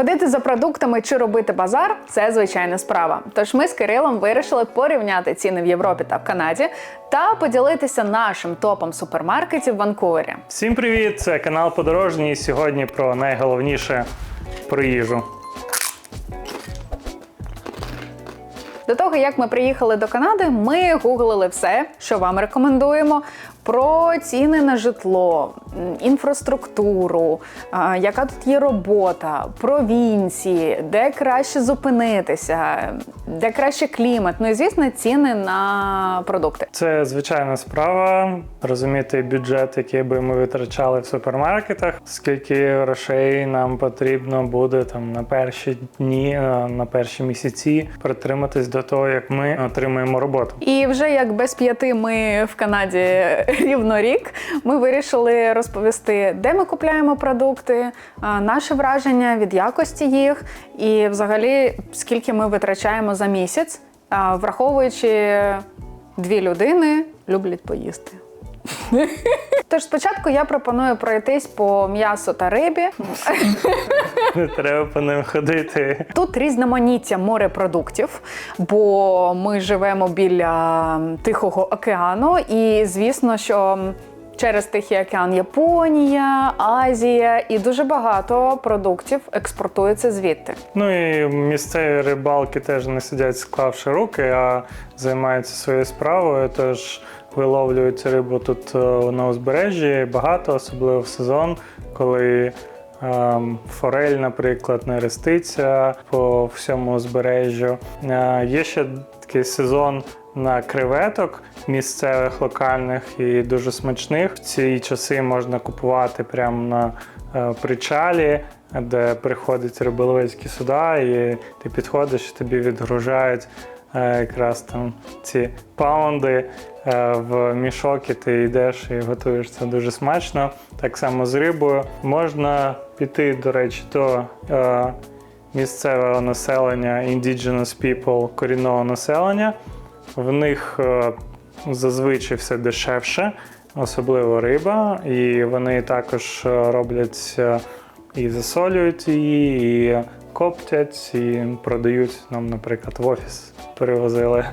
Ходити за продуктами чи робити базар це звичайна справа. Тож ми з Кирилом вирішили порівняти ціни в Європі та в Канаді та поділитися нашим топом супермаркетів в Ванкувері. Всім привіт! Це канал Подорожній. Сьогодні про найголовніше про їжу. До того як ми приїхали до Канади, ми гуглили все, що вам рекомендуємо. Про ціни на житло, інфраструктуру, яка тут є робота, провінції, де краще зупинитися, де краще клімат. Ну і звісно, ціни на продукти. Це звичайна справа. Розуміти бюджет, який би ми витрачали в супермаркетах, скільки грошей нам потрібно буде там на перші дні, е, на перші місяці притриматись до того, як ми отримаємо роботу. І вже як без п'яти ми в Канаді рівно рік, ми вирішили розповісти, де ми купляємо продукти, наші враження від якості їх, і взагалі скільки ми витрачаємо за місяць, враховуючи дві людини люблять поїсти. Тож спочатку я пропоную пройтись по м'ясу та рибі. Не треба по ним ходити. Тут різноманіття морепродуктів, бо ми живемо біля Тихого океану, і звісно, що через Тихий океан Японія, Азія і дуже багато продуктів експортується звідти. Ну і місцеві рибалки теж не сидять склавши руки, а займаються своєю справою. Тож виловлюють рибу тут е, на узбережжі багато, особливо в сезон, коли ем, форель, наприклад, не реститься по всьому узбережжю. Е, Є ще такий сезон. На креветок місцевих локальних і дуже смачних. В ці часи можна купувати прямо на е, причалі, де приходять риболовецькі суда, і ти підходиш, і тобі відгружають е, якраз там ці паунди е, в мішок, і ти йдеш і готуєш це дуже смачно. Так само з рибою. Можна піти, до речі, до місцевого населення, indigenous people, корінного населення. В них е, зазвичай все дешевше, особливо риба, і вони також е, роблять е, і засолюють її, і коптять, і продають нам, наприклад, в офіс перевозили.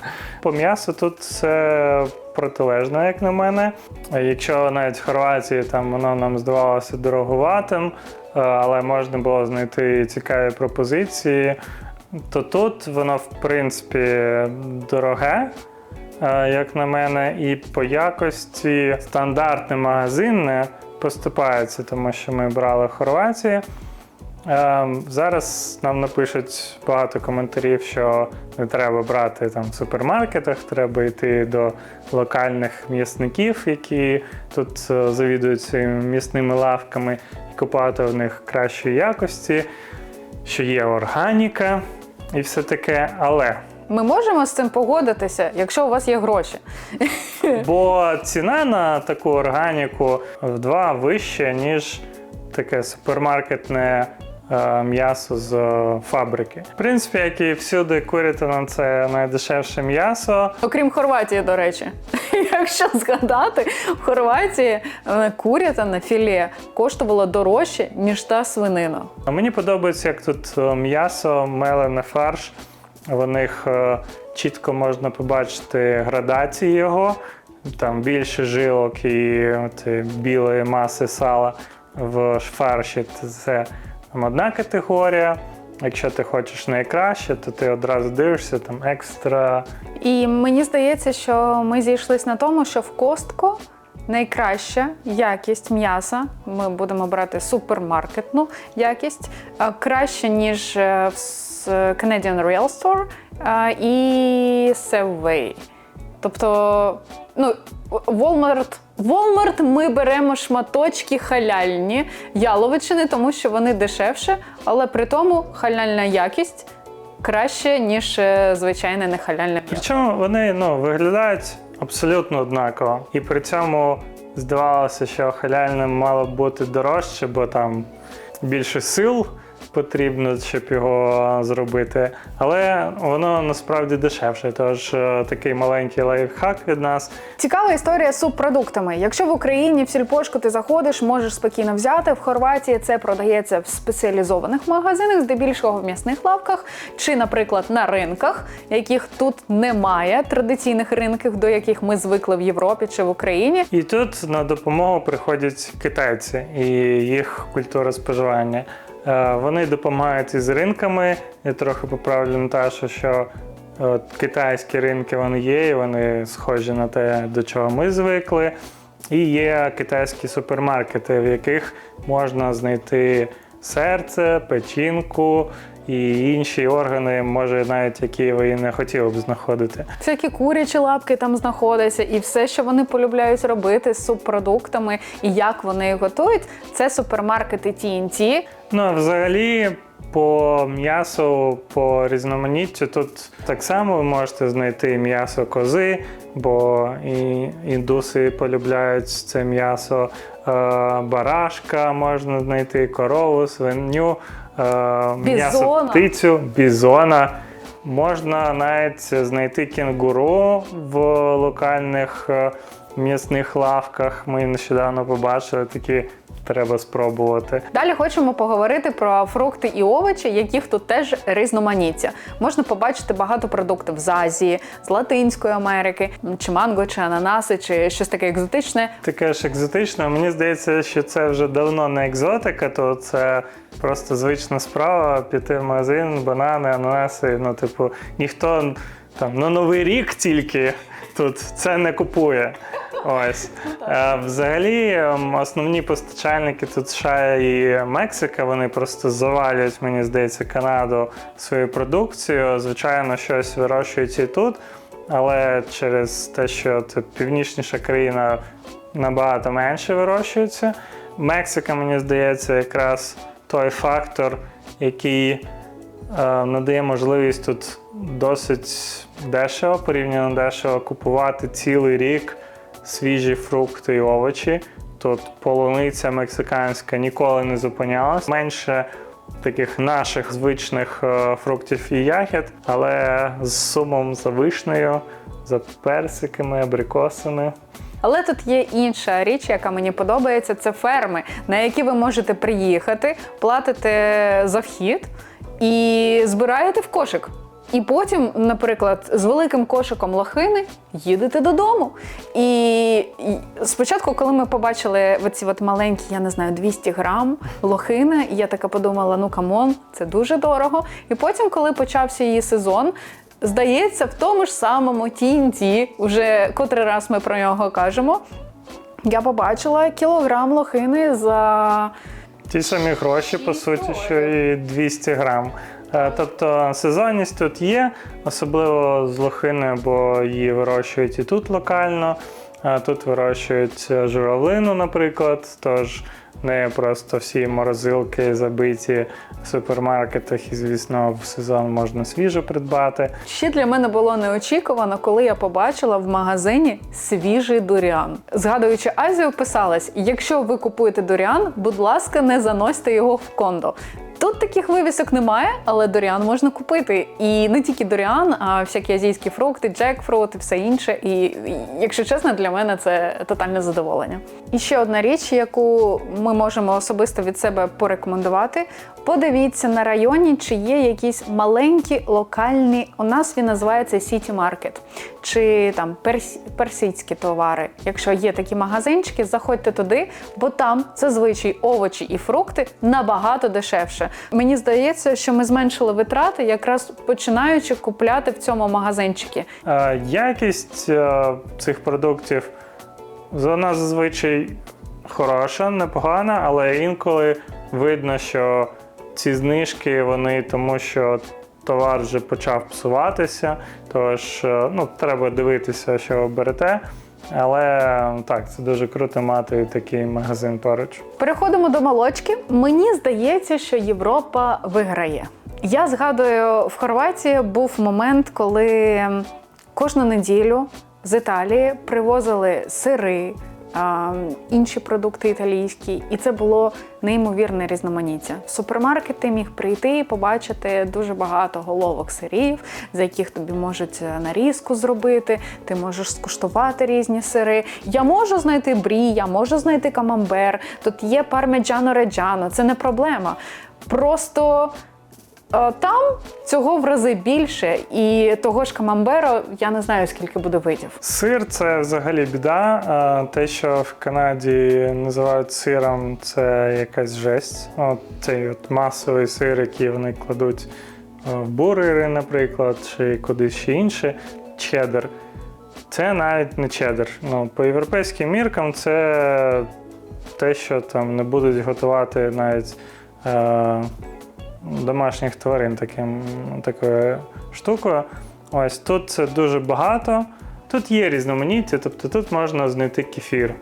По м'ясу тут все протилежно, як на мене. Якщо навіть в Хорватії там воно нам здавалося дороговатим, е, але можна було знайти цікаві пропозиції, то тут воно в принципі дороге. е, Як на мене, і по якості стандартне магазинне поступається, тому що ми брали в Хорватії. Е, Зараз нам напишуть багато коментарів, що не треба брати там в супермаркетах, треба йти до локальних м'ясників, які тут е, завідують цими м'ясними лавками, і купувати в них кращої якості, що є органіка і все таке. Але Ми можемо з цим погодитися, якщо у вас є гроші. Бо ціна на таку органіку в два вища, ніж таке супермаркетне м'ясо з е, фабрики. В принципі, як і всюди, курятина це найдешевше м'ясо. Окрім Хорватії, до речі. Якщо згадати, в Хорватії е, курятина філе коштувало дорожче, ніж та свинина. Мені подобається, як тут е, м'ясо, мелене фарш. В них е, чітко можна побачити градації його. Там більше жилок і от, е, білої маси сала в фарші. Це там, одна категорія. Якщо ти хочеш найкраще, то ти одразу дивишся там екстра. І мені здається, що ми зійшлись на тому, що в Костко найкраща якість м'яса. Ми будемо брати супермаркетну якість, е, краще, ніж е, в Canadian Real Store е, і Safeway. Тобто, ну, Walmart, Walmart ми беремо шматочки халяльні яловичини, тому що вони дешевше, але при тому халяльна якість краще, ніж е, звичайне нехаляльне. Причому вони ну, виглядають абсолютно однаково. І при цьому здавалося, що халяльним мало бути дорожче, бо там більше сил потрібно, щоб його зробити. Але воно насправді дешевше. Тож е, такий маленький лайфхак від нас. Цікава історія з субпродуктами. Якщо в Україні в сільпошку ти заходиш, можеш спокійно взяти. В Хорватії це продається в спеціалізованих магазинах, здебільшого в м'ясних лавках, чи, наприклад, на ринках, яких тут немає традиційних ринків, до яких ми звикли в Європі чи в Україні. І тут на допомогу приходять китайці і їх культура споживання. Е, Вони допомагають із ринками. Я трохи поправлю Наташу, що от, китайські ринки вони є, і вони схожі на те, до чого ми звикли. І є китайські супермаркети, в яких можна знайти серце, печінку і інші органи, може навіть які ви не хотіли б знаходити. Всякі курячі лапки там знаходяться, і все, що вони полюбляють робити з субпродуктами і як вони готують, це супермаркети TNT. Ну, а взагалі, по м'ясу, по різноманіттю, тут так само ви можете знайти м'ясо кози, бо і індуси полюбляють це м'ясо, е, барашка можна знайти, корову, свиню, е, м'ясо птицю, бізона. Можна навіть знайти кінгуру в локальних е, м'ясних лавках. Ми нещодавно побачили такі. Треба спробувати. Далі хочемо поговорити про фрукти і овочі, яких тут теж різноманіття. Можна побачити багато продуктів з Азії, з Латинської Америки, чи манго, чи ананаси, чи щось таке екзотичне. Таке ж екзотичне. Мені здається, що це вже давно не екзотика, то це просто звична справа. Піти в магазин, банани, ананаси. Ну, типу, ніхто там на Новий рік тільки тут це не купує. Ось. Взагалі, ем, основні постачальники тут США і Мексика, вони просто завалюють, мені здається, Канаду свою продукцію. Звичайно, щось вирощують і тут, але через те, що це північніша країна набагато менше вирощується. Мексика, мені здається, якраз той фактор, який е, надає можливість тут досить дешево, порівняно дешево купувати цілий рік свіжі фрукти і овочі. Тут полуниця мексиканська ніколи не зупинялась. Менше таких наших звичних е, фруктів і ягід, але з сумом за вишнею, за персиками, абрикосами. Але тут є інша річ, яка мені подобається, це ферми, на які ви можете приїхати, платите за вхід і збираєте в кошик. І потім, наприклад, з великим кошиком лохини їдете додому. І, спочатку, коли ми побачили оці от маленькі, я не знаю, 200 грам лохини, я така подумала: ну камон, це дуже дорого. І потім, коли почався її сезон, здається, в тому ж самому TNT, уже котрий раз ми про нього кажемо. Я побачила кілограм лохини за Ті самі гроші, по суті, що і 200 грам. Е, Тобто сезонність тут є, особливо з лохиною, бо її вирощують і тут локально. Тут вирощують е, журавлину, наприклад. Тож не просто всі морозилки забиті в супермаркетах, і, звісно, в сезон можна свіжо придбати. Ще для мене було неочікувано, коли я побачила в магазині свіжий дуріан. Згадуючи Азію, писалось: якщо ви купуєте дуріан, будь ласка, не заносьте його в кондо. Тут таких вивісок немає, але дуріан можна купити. І не тільки дуріан, а всякі азійські фрукти, джекфрут і все інше. І, якщо чесно, для мене це тотальне задоволення. І ще одна річ, яку ми можемо особисто від себе порекомендувати. Подивіться на районі, чи є якісь маленькі локальні. У нас він називається City Market, чи там перс, персидські товари. Якщо є такі магазинчики, заходьте туди, бо там зазвичай овочі і фрукти набагато дешевше. Мені здається, що ми зменшили витрати, якраз починаючи купляти в цьому магазинчики. Е, Якість е, цих продуктів вона зазвичай хороша, непогана, але інколи видно, що ці знижки вони тому, що товар вже почав псуватися. Тож е, ну, треба дивитися, що ви берете. Але так, це дуже круто мати такий магазин поруч. Переходимо до молочки. Мені здається, що Європа виграє. Я згадую, в Хорватії був момент, коли кожну неділю з Італії привозили сири, інші продукти італійські, і це було неймовірне різноманіття. В супермаркет ти міг прийти і побачити дуже багато головок сирів, за яких тобі можуть е, нарізку зробити. Ти можеш скуштувати різні сири. Я можу знайти брі, я можу знайти камамбер. Тут є пармеджано реджано, це не проблема. Просто. Е, Там цього в рази більше, і того ж камамберо я не знаю скільки буде видів. Сир це взагалі біда. Те, що в Канаді називають сиром, це якась жесть. От цей от масовий сир, який вони кладуть е, в бургери, наприклад, чи кудись ще інше. Чеддер. Це навіть не чеддер. Ну, по європейським міркам це те, що там не будуть готувати навіть е, домашніх тварин таким, такою штукою. Ось тут це дуже багато. Тут є різноманіття, тобто тут можна знайти кефір,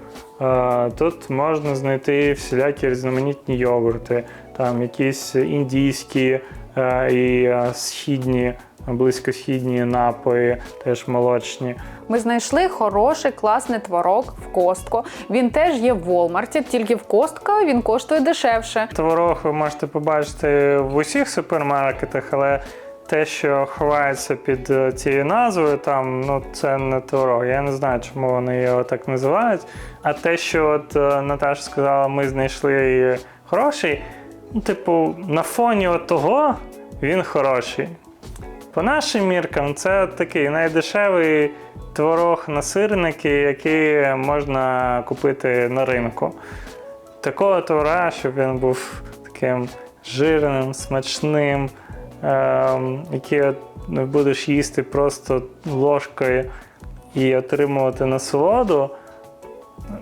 е, тут можна знайти всілякі різноманітні йогурти, там якісь індійські і е, східні, близькосхідні напої, теж молочні. Ми знайшли хороший класний творог в Костко. Він теж є в Волмарті, тільки в Костко він коштує дешевше. Творог ви можете побачити в усіх супермаркетах, але те, що ховається під е, цією назвою, там ну це не творог. Я не знаю, чому вони його так називають. А те, що от е, Наташа сказала, ми знайшли хороший, типу, на фоні того він хороший. По нашим міркам, це такий найдешевий творог на сирники, який можна купити на ринку. Такого творога, щоб він був таким жирним, смачним, ем, який от будеш їсти просто ложкою і отримувати насолоду,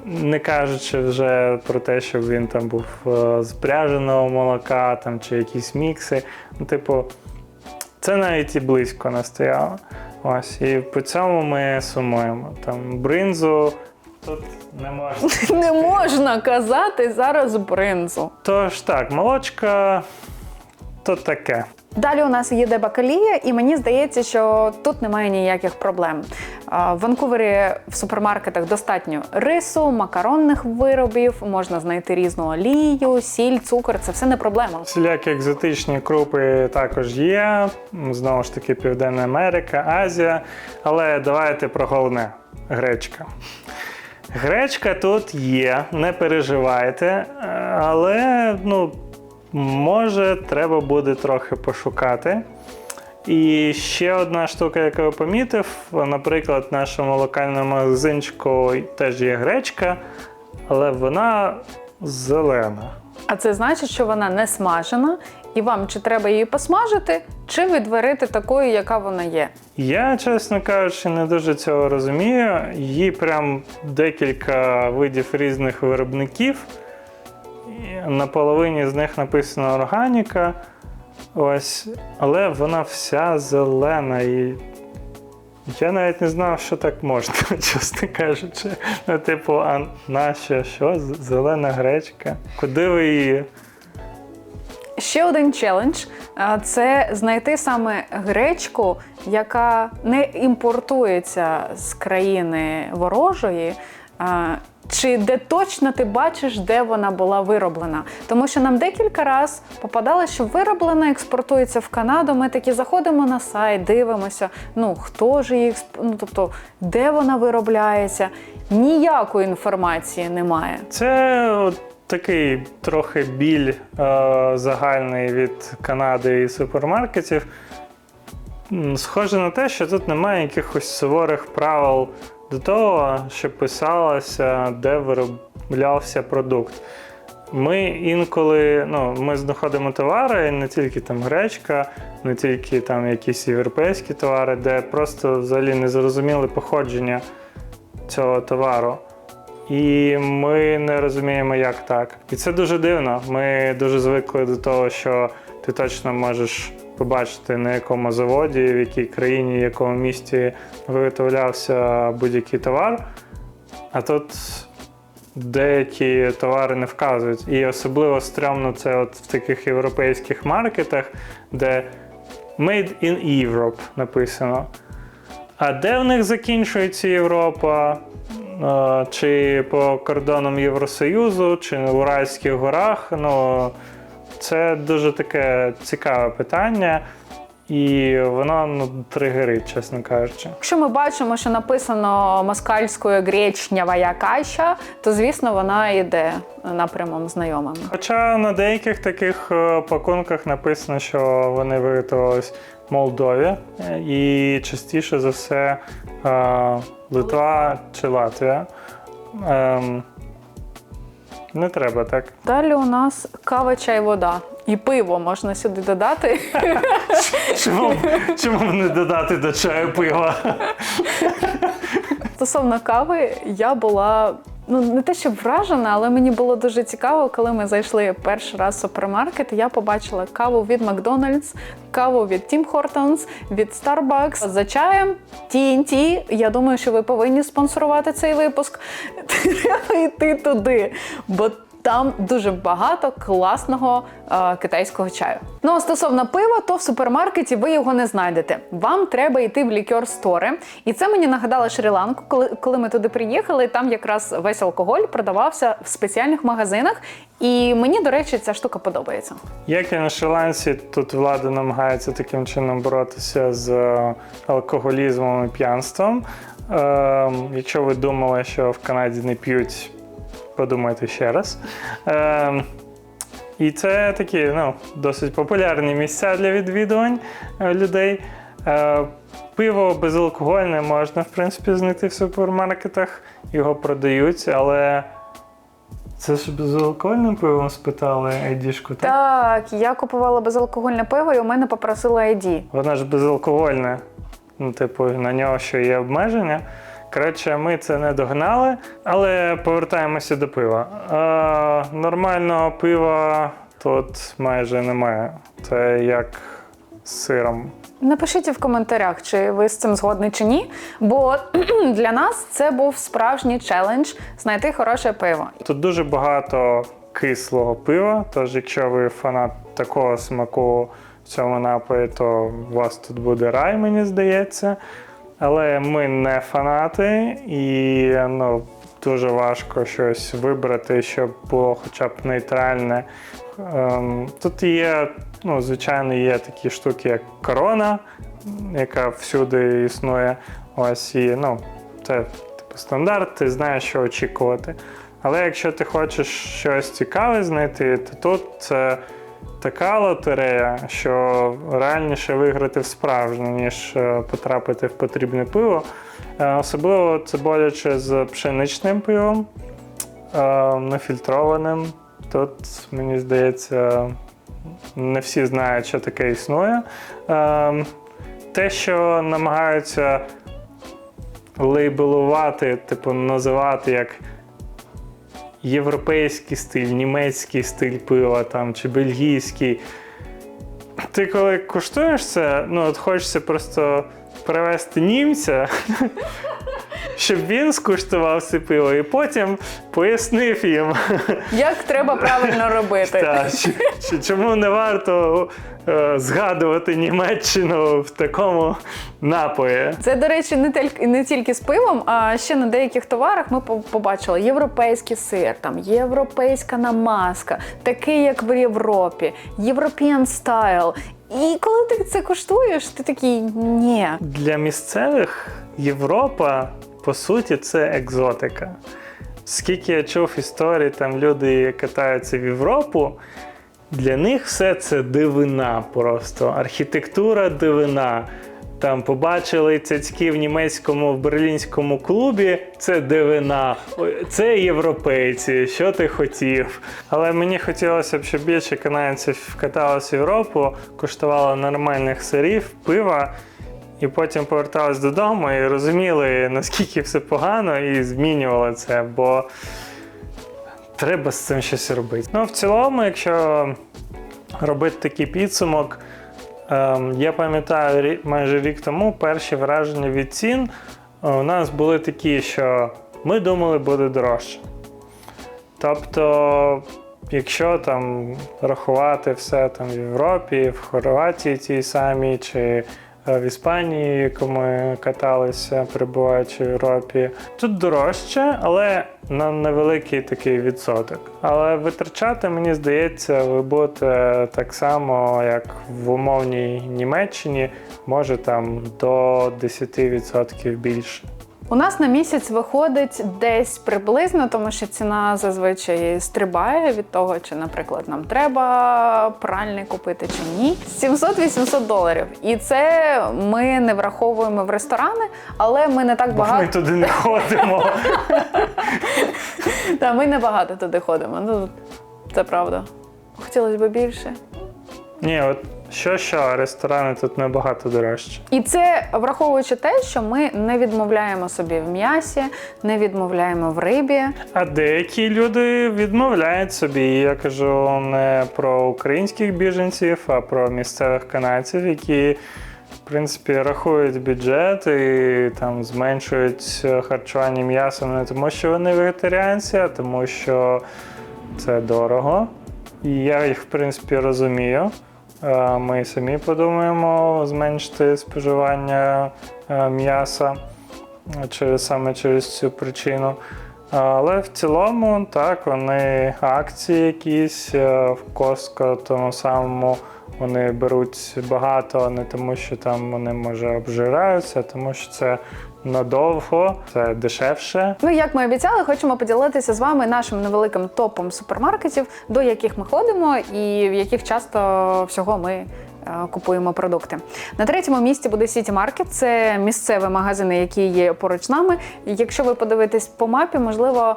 не кажучи вже про те, щоб він там був е, з пряженого молока там, чи якісь мікси. Ну, типу, це навіть і близько не стояло. Ось, і по цьому ми сумуємо. Там бринзу тут не можна. Не можна казати зараз бринзу. Тож так, молочка то таке. Далі у нас є дебакалія, і мені здається, що тут немає ніяких проблем. В Ванкувері в супермаркетах достатньо рису, макаронних виробів, можна знайти різну олію, сіль, цукор. Це все не проблема. Всілякі екзотичні крупи також є. Знову ж таки, Південна Америка, Азія. Але давайте про головне гречка. Гречка тут є, не переживайте, е, але ну, може треба буде трохи пошукати. І ще одна штука, яку я помітив, наприклад, в нашому локальному магазинчику теж є гречка, але вона зелена. А це значить, що вона не смажена, і вам чи треба її посмажити, чи відварити такою, яка вона є. Я, чесно кажучи, не дуже цього розумію. Її прям декілька видів різних виробників. На половині з них написано органіка. Ось, але вона вся зелена і. Я навіть не знав, що так можна, чесно кажучи. Ну, типу, а наша що? Зелена гречка? Куди ви її? Ще один челендж це знайти саме гречку, яка не імпортується з країни ворожої. Чи де точно ти бачиш, де вона була вироблена? Тому що нам декілька разів попадало, що вироблена експортується в Канаду. Ми такі заходимо на сайт, дивимося, ну хто ж її ну, тобто, де вона виробляється. Ніякої інформації немає. Це от такий трохи біль е, загальний від Канади і супермаркетів. Схоже на те, що тут немає якихось суворих правил до того, що писалося, де вироблявся продукт. Ми інколи ну, ми знаходимо товари, не тільки там гречка, не тільки там якісь європейські товари, де просто взагалі не зрозуміли походження цього товару. І ми не розуміємо, як так. І це дуже дивно. Ми дуже звикли до того, що ти точно можеш побачити на якому заводі, в якій країні, в якому місті виготовлявся будь-який товар. А тут деякі товари не вказують. І особливо стрьомно це от в таких європейських маркетах, де Made in Europe написано. А де в них закінчується Європа? чи по кордонам Євросоюзу, чи в Уральських горах. Ну, це дуже таке цікаве питання, і воно ну, тригерить, чесно кажучи. Якщо ми бачимо, що написано москальською гречнєва каша, то звісно вона йде напрямом знайомим. Хоча на деяких таких е, пакунках написано, що вони виготовились в Молдові, і частіше за все е, Литва чи Латвія. Не треба так. Далі у нас кава, чай, вода. І пиво можна сюди додати. Чому, чому не додати до чаю пива? Стосовно кави, я була ну не те, щоб вражена, але мені було дуже цікаво, коли ми зайшли перший раз в супермаркет. Я побачила каву від Макдональдс, каву від Тім Хортонс, від Starbucks. За чаєм TNT. Я думаю, що ви повинні спонсорувати цей випуск. Треба йти туди, бо там дуже багато класного е, китайського чаю. Ну а стосовно пива, то в супермаркеті ви його не знайдете. Вам треба йти в лікер стори. І це мені нагадало Шрі-Ланку, коли, коли ми туди приїхали. Там якраз весь алкоголь продавався в спеціальних магазинах. І мені, до речі, ця штука подобається. Як і на Шри-Ланці, тут влада намагається таким чином боротися з е, алкоголізмом і п'янством. Ем, якщо ви думали, що в Канаді не п'ють, подумайте ще раз. Ем, і це такі ну, досить популярні місця для відвідувань е, людей. Е, пиво безалкогольне можна, в принципі, знайти в супермаркетах, його продають, але це ж безалкогольним пивом спитали айдішку, так? Так, я купувала безалкогольне пиво, і у мене попросила ID. Воно ж безалкогольне. Ну, типу, на нього ще є обмеження. Коротше, ми це не догнали, але повертаємося до пива. Е, нормального пива тут майже немає. Це як з сиром. Напишіть в коментарях, чи ви з цим згодні чи ні. Бо для нас це був справжній челендж знайти хороше пиво. Тут дуже багато кислого пива, тож якщо ви фанат такого смаку в цьому напої, то у вас тут буде рай, мені здається. Але ми не фанати, і ну, дуже важко щось вибрати, щоб було хоча б нейтральне. Ем, тут є, ну, звичайно, є такі штуки, як корона, яка всюди існує. Ось і ну, це типу стандарт, ти знаєш, що очікувати. Але якщо ти хочеш щось цікаве знайти, то тут це така лотерея, що реальніше виграти в справжнє, ніж е, потрапити в потрібне пиво. Е, Особливо це боляче з пшеничним пивом, е, нефільтрованим. Тут, мені здається, не всі знають, що таке існує. Те, що намагаються лейбелувати, типу називати як європейський стиль, німецький стиль пива там, чи бельгійський. Ти коли куштуєш це, ну от хочеться просто привезти німця, щоб він скуштував це пиво, і потім пояснив їм, Як треба правильно робити? та, чи- чи- чому не варто е, згадувати Німеччину в такому напої. Це, до речі, не тільки не тільки з пивом, а ще на деяких товарах ми побачили європейський сир, там європейська намазка, такий, як в Європі, European style. І коли ти це куштуєш, ти такий ні. Для місцевих Європа, по суті, це екзотика. Скільки я чув історій, там люди катаються в Європу, для них все це дивина просто. Архітектура дивина. Там побачили цяцьки в німецькому в берлінському клубі. Це дивина. Це європейці. Що ти хотів? Але мені хотілося б, щоб більше канадців каталося в Європу, куштували нормальних сирів, пива. І потім повертались додому і розуміли, наскільки все погано, і змінювали це, бо треба з цим щось робити. Ну, в цілому, якщо робити такий підсумок, ем, я пам'ятаю майже рік тому перші враження від цін е, у нас були такі, що ми думали, буде дорожче. Тобто, якщо там рахувати все там в Європі, в Хорватії тій самій, чи в Іспанії, яку ми каталися, перебуваючи в Європі. Тут дорожче, але на невеликий такий відсоток. Але витрачати, мені здається, ви будете так само, як в умовній Німеччині, може там до 10% більше. У нас на місяць виходить десь приблизно, тому що ціна зазвичай стрибає від того, чи, наприклад, нам треба пральний купити чи ні. 700-800 доларів. І це ми не враховуємо в ресторани, але ми не так Бо ми туди не ходимо. Та ми не багато туди ходимо. Ну це правда. Хотілося б більше. Ні, от що що, ресторани тут набагато дорожче. І це враховуючи те, що ми не відмовляємо собі в м'ясі, не відмовляємо в рибі. А деякі люди відмовляють собі. Я кажу не про українських біженців, а про місцевих канадців, які в принципі рахують бюджет і там зменшують харчування м'ясом не тому, що вони вегетаріанці, а тому, що це дорого. І я їх в принципі розумію. Е, Ми самі подумаємо зменшити споживання е, м'яса через, саме через цю причину. Але в цілому, так, вони акції якісь е, в Costco тому самому вони беруть багато, не тому, що там вони може обжираються, а тому що це надовго, це дешевше. Ну, як ми обіцяли, хочемо поділитися з вами нашим невеликим топом супермаркетів, до яких ми ходимо і в яких часто всього ми е, купуємо продукти. На третьому місці буде City Market. Це місцеві магазини, які є поруч з нами. Якщо ви подивитесь по мапі, можливо.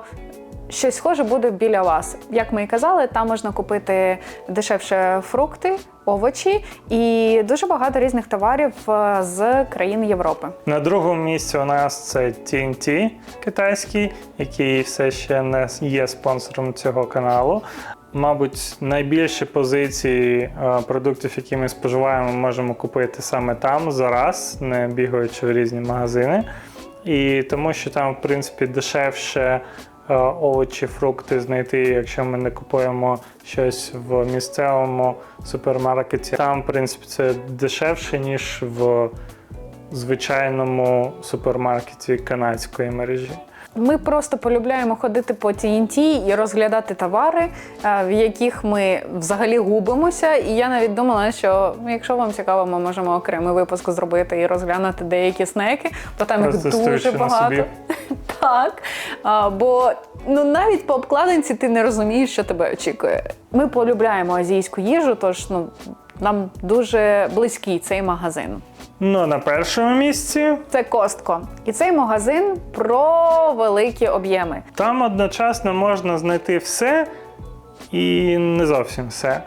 Щось схоже буде біля вас. Як ми і казали, там можна купити дешевше фрукти, овочі і дуже багато різних товарів е, з країн Європи. На другому місці у нас це TNT китайський, який все ще не є спонсором цього каналу. Мабуть, найбільші позиції е, продуктів, які ми споживаємо, можемо купити саме там зараз, не бігаючи в різні магазини. І тому що там, в принципі, дешевше овочі, фрукти знайти, якщо ми не купуємо щось в місцевому супермаркеті. Там, в принципі, це дешевше, ніж в звичайному супермаркеті канадської мережі. Ми просто полюбляємо ходити по TNT і розглядати товари, е, в яких ми взагалі губимося. І я навіть думала, що ну, якщо вам цікаво, ми можемо окремий випуск зробити і розглянути деякі снеки, бо там їх дуже багато. собі. Так. А, бо ну навіть по обкладинці ти не розумієш, що тебе очікує. Ми полюбляємо азійську їжу, тож ну нам дуже близький цей магазин. Ну, на першому місці Це Костко. І цей магазин про великі об'єми. там одночасно можна знайти все і не зовсім все.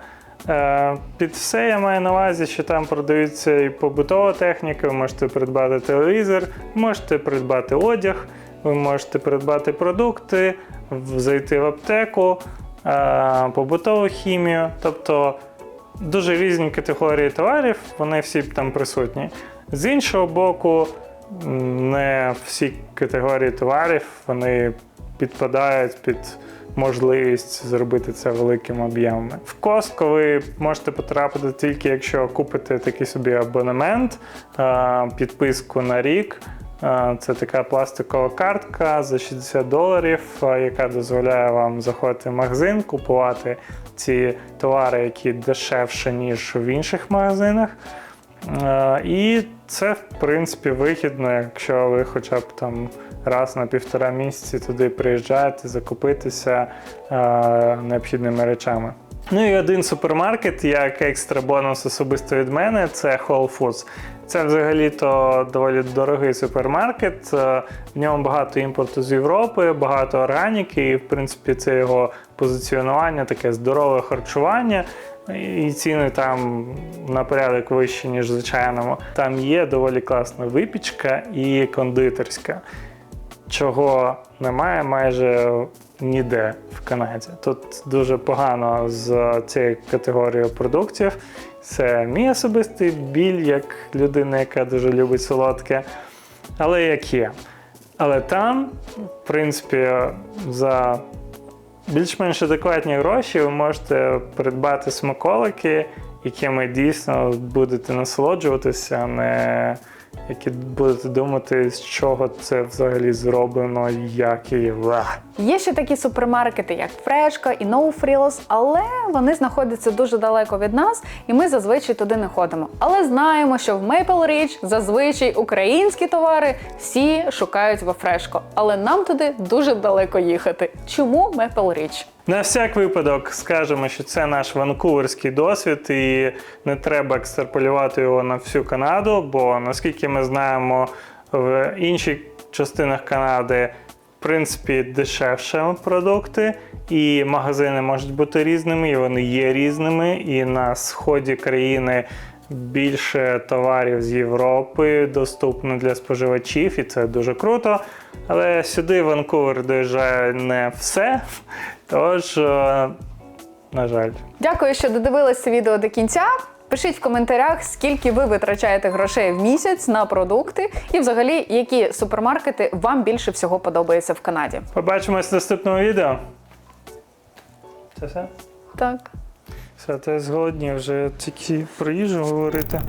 Е, Під все я маю на увазі, що там продаються і побутова техніка, ви можете придбати телевізор, можете придбати одяг, ви можете придбати продукти, зайти в аптеку, е, побутову хімію. Тобто дуже різні категорії товарів, вони всі там присутні. З іншого боку, не всі категорії товарів вони підпадають під можливість зробити це великими об'ємами. В Costco ви можете потрапити тільки якщо купите такий собі абонемент, е, підписку на рік. Е, Це така пластикова картка за 60 доларів, е, яка дозволяє вам заходити в магазин, купувати ці товари, які дешевше, ніж в інших магазинах. Е, І це, в принципі, вигідно, якщо ви хоча б там раз на півтора місяці туди приїжджаєте, закупитися необхідними речами. Ну і один супермаркет, як екстра бонус особисто від мене, це Whole Foods. Це взагалі-то доволі дорогий супермаркет. е, В ньому багато імпорту з Європи, багато органіки, і в принципі це його позиціонування, таке здорове харчування. І ціни там на порядок вищі, ніж звичайному. Там є доволі класна випічка і кондитерська, чого немає майже ніде в Канаді. Тут дуже погано з цією категорією продуктів. Це мій особистий біль, як людина, яка дуже любить солодке. Але як є. Але там, в принципі, за більш-менш адекватні гроші ви можете придбати смаколики якими дійсно будете насолоджуватися, а не які будете думати, з чого це взагалі зроблено, як і ва. Є ще такі супермаркети, як Фрешка і No Frills, але вони знаходяться дуже далеко від нас, і ми зазвичай туди не ходимо. Але знаємо, що в Maple Ridge зазвичай українські товари всі шукають во Фрешко, але нам туди дуже далеко їхати. Чому Maple Ridge? На всяк випадок скажемо, що це наш ванкуверський досвід, і не треба екстраполювати його на всю Канаду, бо наскільки ми знаємо, в інших частинах Канади в принципі дешевше продукти, і магазини можуть бути різними, і вони є різними. І на сході країни більше товарів з Європи доступно для споживачів, і це дуже круто. Але сюди Ванкувер доїжджає не все. Тож, е, на жаль. Дякую, що додивилися відео до кінця. Пишіть в коментарях, скільки ви витрачаєте грошей в місяць на продукти, і взагалі які супермаркети вам більше всього подобаються в Канаді. Побачимось в наступному відео. Це все? Так. Все, то я зголоднів вже тільки про їжу говорити.